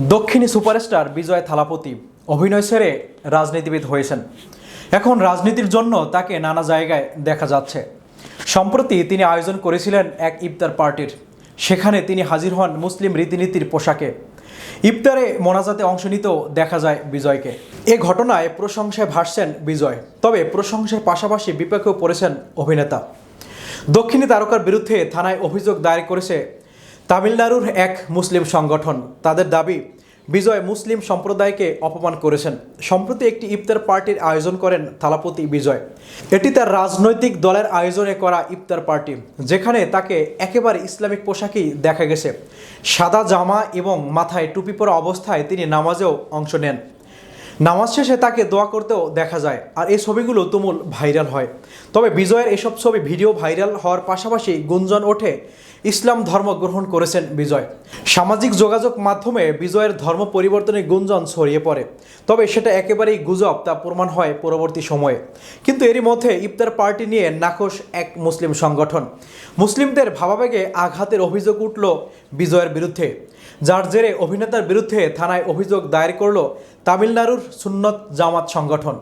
দক্ষিণী সুপারস্টার বিজয় থালাপতি অভিনয় ছেড়ে রাজনীতিবিদ হয়েছেন। এখন রাজনীতির জন্য তাকে নানা জায়গায় দেখা যাচ্ছে। সম্প্রতি তিনি আয়োজন করেছিলেন এক ইফতার পার্টির। সেখানে তিনি হাজির হন মুসলিম রীতিনীতির পোশাকে। ইফতারে মোনাজাতে অংশ নিতেও দেখা যায় বিজয়কে। এ ঘটনায় প্রশংসায় ভাসছেন বিজয়, তবে প্রশংসার পাশাপাশি বিপাকেও পড়েছেন অভিনেতা। দক্ষিণী তারকার বিরুদ্ধে থানায় অভিযোগ দায়ের করেছে তামিলনাড়ুর এক মুসলিম সংগঠন, তাদের দাবি, বিজয় মুসলিম সম্প্রদায়কে অপমান করেছেন। সম্প্রতি একটি ইফতার পার্টির আয়োজন করেন থালাপতি বিজয়। এটি তার রাজনৈতিক দলের আয়োজনে করা ইফতার পার্টি, যেখানে তাকে একেবারে ইসলামিক পোশাকেই দেখা গেছে। সাদা জামা এবং মাথায় টুপি পরা অবস্থায় তিনি নামাজেও অংশ নেন। নামাজ শেষে তাকে দোয়া করতেও দেখা যায়, আর এই ছবিগুলো তুমুল ভাইরাল হয়। তবে বিজয়ের এসব ছবি ভিডিও ভাইরাল হওয়ার পাশাপাশি গুঞ্জন ওঠে, ইসলাম ধর্ম গ্রহণ করেছেন বিজয়। সামাজিক যোগাযোগ মাধ্যমে বিজয়ের ধর্ম পরিবর্তনের গুঞ্জন ছড়িয়ে পড়ে, তবে সেটা একেবারেই গুজব তা প্রমাণ হয় পরবর্তী সময়ে। কিন্তু এরই মধ্যে ইফতার পার্টি নিয়ে নাখোশ এক মুসলিম সংগঠন। মুসলিমদের ভাবাবেগে আঘাতের অভিযোগ উঠল বিজয়ের বিরুদ্ধে। যার জেরে অভিনেতার বিরুদ্ধে থানায় অভিযোগ দায়ের করল তামিলনাড়ুর সুন্নত জামাত সংগঠন।